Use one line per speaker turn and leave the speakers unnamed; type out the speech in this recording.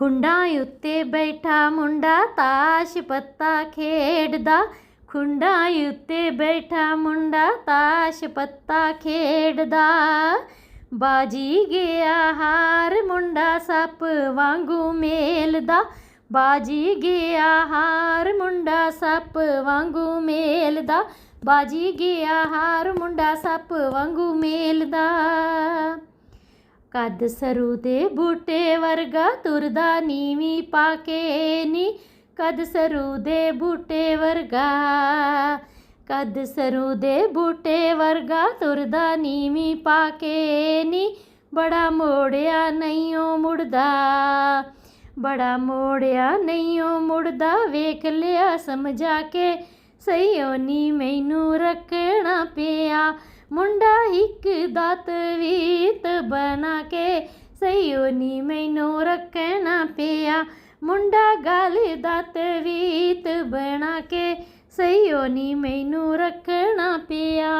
ਖੁੰਡਾਂ ਉੱਤੇ ਬੈਠਾ ਮੁੰਡਾ ਤਾਸ਼ ਪੱਤਾ ਖੇਡਦਾ। ਖੁੰਡਾਂ ਉੱਤੇ ਬੈਠਾ ਮੁੰਡਾ ਤਾਸ਼ ਪੱਤਾ ਖੇਡਦਾ। ਬਾਜੀ ਗਿਆ ਹਾਰ ਮੁੰਡਾ ਸੱਪ ਵਾਂਗੂ ਮੇਲਦਾ। ਬਾਜੀ ਗਿਆ ਹਾਰ ਮੁੰਡਾ ਸੱਪ ਵਾਂਗੂ ਮੇਲਦਾ। ਬਾਜੀ ਗਿਆ ਹਾਰ ਮੁੰਡਾ ਸੱਪ ਵਾਂਗੂ ਮੇਲਦਾ। ਕੱਦ ਸਰੂ ਦੇ ਬੂਟੇ ਵਰਗਾ ਤੁਰਦਾ ਨੀਵੀਂ ਪਾ ਕੇ ਨੀ। ਕੱਦ ਸਰੂ ਦੇ ਬੂਟੇ ਵਰਗਾ, ਕੱਦ ਸਰੂ ਦੇ ਬੂਟੇ ਵਰਗਾ ਤੁਰਦਾ ਨੀਵੀਂ ਪਾ ਕੇ ਨੀ। ਬੜਾ ਮੋੜਿਆ ਨਹੀਂਓ ਮੁੜਦਾ, ਬੜਾ ਮੋੜਿਆ ਨਹੀਂਓ ਮੁੜਦਾ। ਵੇਖ ਲਿਆ ਸਮਝਾ ਕੇ ਸਈਓ ਨੀ ਮੈਨੂੰ ਰੱਖਣਾ ਪਿਆ। ਮੁੰਡਾ ਇੱਕ ਦਾਤ ਵੀਤ ਬਣਾ ਕੇ ਸਈਓ ਨੀ ਮੈਨੂੰ ਰੱਖਣਾ ਪਿਆ ਮੁੰਡਾ ਗਲ ਦਾਤ ਵੀਤ ਬਣਾ ਕੇ ਸਈਓ ਨੀ ਮੈਨੂੰ ਰੱਖਣਾ ਪਿਆ